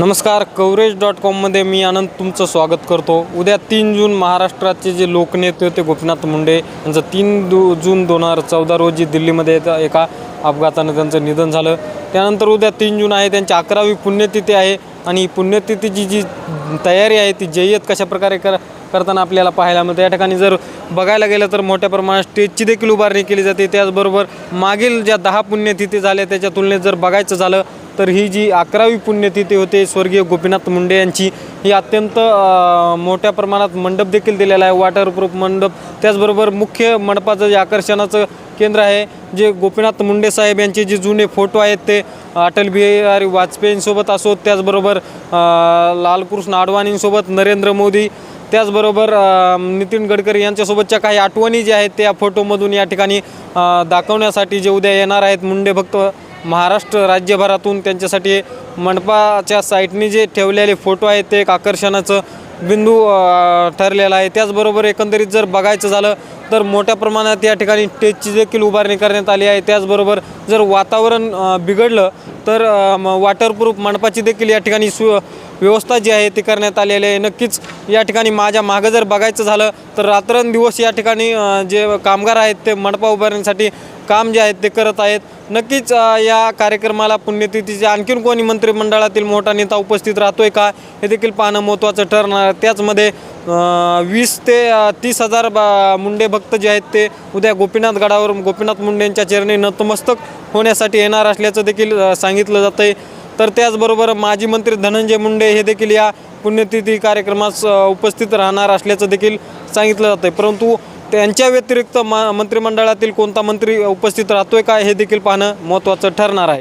नमस्कार coverage dot कॉममध्ये मी आनंद तुमचं स्वागत करतो. उद्या तीन जून महाराष्ट्राचे जे लोकनेते होते गोपीनाथ मुंडे यांचं तीन दू जून दोन हजार चौदा रोजी दिल्लीमध्ये एका- एका अपघातानं त्यांचं निधन झालं. त्यानंतर उद्या तीन जून आहे त्यांची अकरावी पुण्यतिथी आहे आणि पुण्यतिथीची जी तयारी आहे ती जय्यत कशा प्रकारे कर करताना आपल्याला पाहायला मिळतं? या ठिकाणी जर बघायला गेलं तर मोठ्या प्रमाणात स्टेजची देखील उभारणी केली जाते. त्याचबरोबर मागील ज्या दहा पुण्यतिथी झाल्या त्याच्या तुलनेत जर बघायचं झालं तर ही जी अकरावी पुण्यतिथी होते स्वर्गीय गोपीनाथ मुंडे यांची ही अत्यंत मोठ्या प्रमाणात मंडप देखील दिलेला आहे वॉटरप्रूफ मंडप. त्याचबरोबर मुख्य मंडपाचं जे आकर्षणाचं केंद्र आहे जे गोपीनाथ मुंडे साहेब यांचे जे जुने फोटो आहेत ते अटल बिहारी वाजपेयींसोबत असोत त्याचबरोबर लालकृष्ण आडवाणींसोबत नरेंद्र मोदी त्याचबरोबर नितीन गडकरी यांच्यासोबतच्या काही आठवणी ज्या आहेत त्या फोटोमधून या ठिकाणी दाखवण्यासाठी जे उद्या येणार आहेत मुंडे भक्त महाराष्ट्र राज्यभरातून त्यांच्यासाठी मंडपाच्या साईटने जे ठेवलेले फोटो आहेत ते एक आकर्षणाचं बिंदू ठरलेला आहे. त्याचबरोबर एकंदरीत जर बघायचं झालं तर मोठ्या प्रमाणात या ठिकाणी स्टेजची देखील उभारणी करण्यात आली आहे. त्याचबरोबर जर वातावरण बिघडलं तर वॉटरप्रूफ मंडपाची देखील या ठिकाणी सु व्यवस्था जी आहे ती करण्यात आलेली आहे. नक्कीच या ठिकाणी माझ्या मागं जर बघायचं झालं तर रात्रंदिवस या ठिकाणी जे कामगार आहेत ते मंडपा उभारण्यासाठी काम जे आहेत ते करत आहेत. नक्कीच या कार्यक्रमाला पुण्यतिथीचे आणखीन कोणी मंत्रिमंडळातील मोठा नेता उपस्थित राहतोय का हे देखील पाहणं महत्त्वाचं ठरणार त्याचमध्ये वीस ते तीस हजार मुंडे भक्त जे आहेत ते उद्या गोपीनाथ गडावर गोपीनाथ मुंडेंच्या चरणी नतमस्तक होण्यासाठी येणार असल्याचं देखील सांगितलं जातं आहे तर त्याचबरोबर माजी मंत्री धनंजय मुंडे हे देखील या पुण्यतिथी कार्यक्रमास उपस्थित राहणार असल्याचं देखील सांगितलं जातं आहे परंतु त्यांच्या व्यतिरिक्त मा मंत्रिमंडळातील कोणता मंत्री उपस्थित राहतोय का हे देखील पाहणं महत्त्वाचं ठरणार आहे.